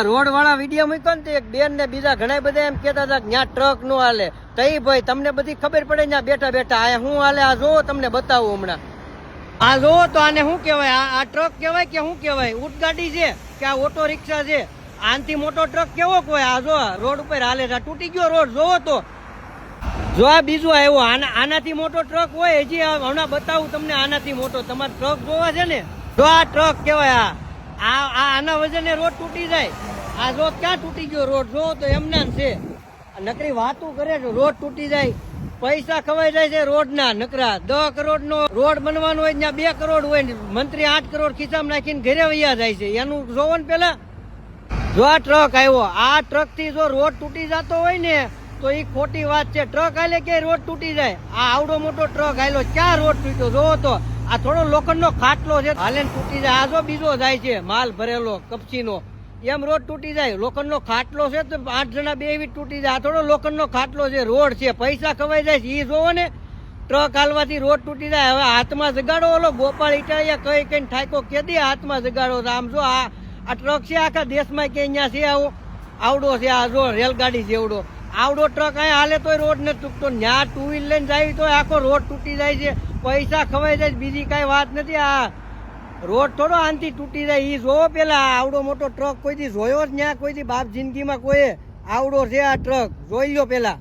Road વાળા video મૂક્યો ને એક બેન ને બીજા ઘણા બધા એમ કેતા હતા ત્યાં ટ્રક નો હાલે. કઈ ભાઈ, તમને બધી ખબર પડે ત્યાં બેઠા બેઠા આ હું હાલે? આ જો તમને બતાવું હમણાં. આ જોવો તો આને શું કહેવાય? આ ટ્રક કહેવાય કે શું કહેવાય? ઊંટ છે કે આ ઓટો રિક્ષા છે? આનથી મોટો ટ્રક કેવો કોઈ? આ જો રોડ ઉપર હાલે છે. તૂટી ગયો રોડ, જોવો તો. જો આ બીજું આવ્યો, આના આનાથી મોટો ટ્રક હોય, હજી હમણાં બતાવું તમને આનાથી મોટો. તમારે ટ્રક જોવા છે ને? જો આ ટ્રક કહેવાય આ. આ આના વજને રોડ તૂટી જાય. આ જો ક્યાં તૂટી ગયો રોડ? જો તો એમને છે. નકરી વાતું કરે છે, રોડ તૂટી જાય. પૈસા ખવાઈ જાય છે રોડના. નકરા દસ કરોડ નો રોડ બનવાનો હોય ત્યાં બે કરોડ હોય મંત્રી આઠ કરોડ ખિસ્સામાં નાખીને ઘરે વૈયા જાય છે. એનું જોવો ને પેલા. જો આ ટ્રક આવ્યો, આ ટ્રકથી જો રોડ તૂટી જતો હોય ને, તો એ ખોટી વાત છે. ટ્રક હાલે કે રોડ તૂટી જાય? આ આવડો મોટો ટ્રક આવેલો ક્યાં રોડ તૂટ્યો? જોવો તો. આ થોડો લોખંડનો ખાટલો છે. હાલે તૂટી જાય. આ જો બીજો જાય છે, માલ ભરેલો, કપચીનો. એમ રોડ તૂટી જાય. લોખંડનો ખાટલો છે તો આઠ જણા બે એવી તૂટી જાય. આ થોડો લોખંડનો ખાટલો છે, રોડ છે. પૈસા ખવાઈ જાય છે. એ જોવો ને, ટ્રક હાલવાથી રોડ તૂટી જાય. હવે હાથમાં જગાડો ઓલો ગોપાલ ઇટાળિયા કઈ કઈ ઠાકો કેદી હાથમાં જગાડો? આમ જો આ આ ટ્રક છે આખા દેશમાં કે અહીંયા છે આવો? આવડો છે આ જો રેલગાડી છે એવડો આવડો ટ્રક અહીંયા હાલે તોય રોડ નથી તૂટતો. ન્યા ટુ વ્હીલ લઈને જાય તો આખો રોડ તૂટી જાય છે. પૈસા ખવાઈ જાય બીજી કઈ વાત નથી. આ રોડ થોડો આનથી તૂટી જાય. ઈ જોવો પેલા આવડો મોટો ટ્રક કોઈથી જોયો જ ન્યા? કોઈ દી બાપ જિંદગીમાં કોઈ આવડો છે આ ટ્રક જોઈ લો પેલા.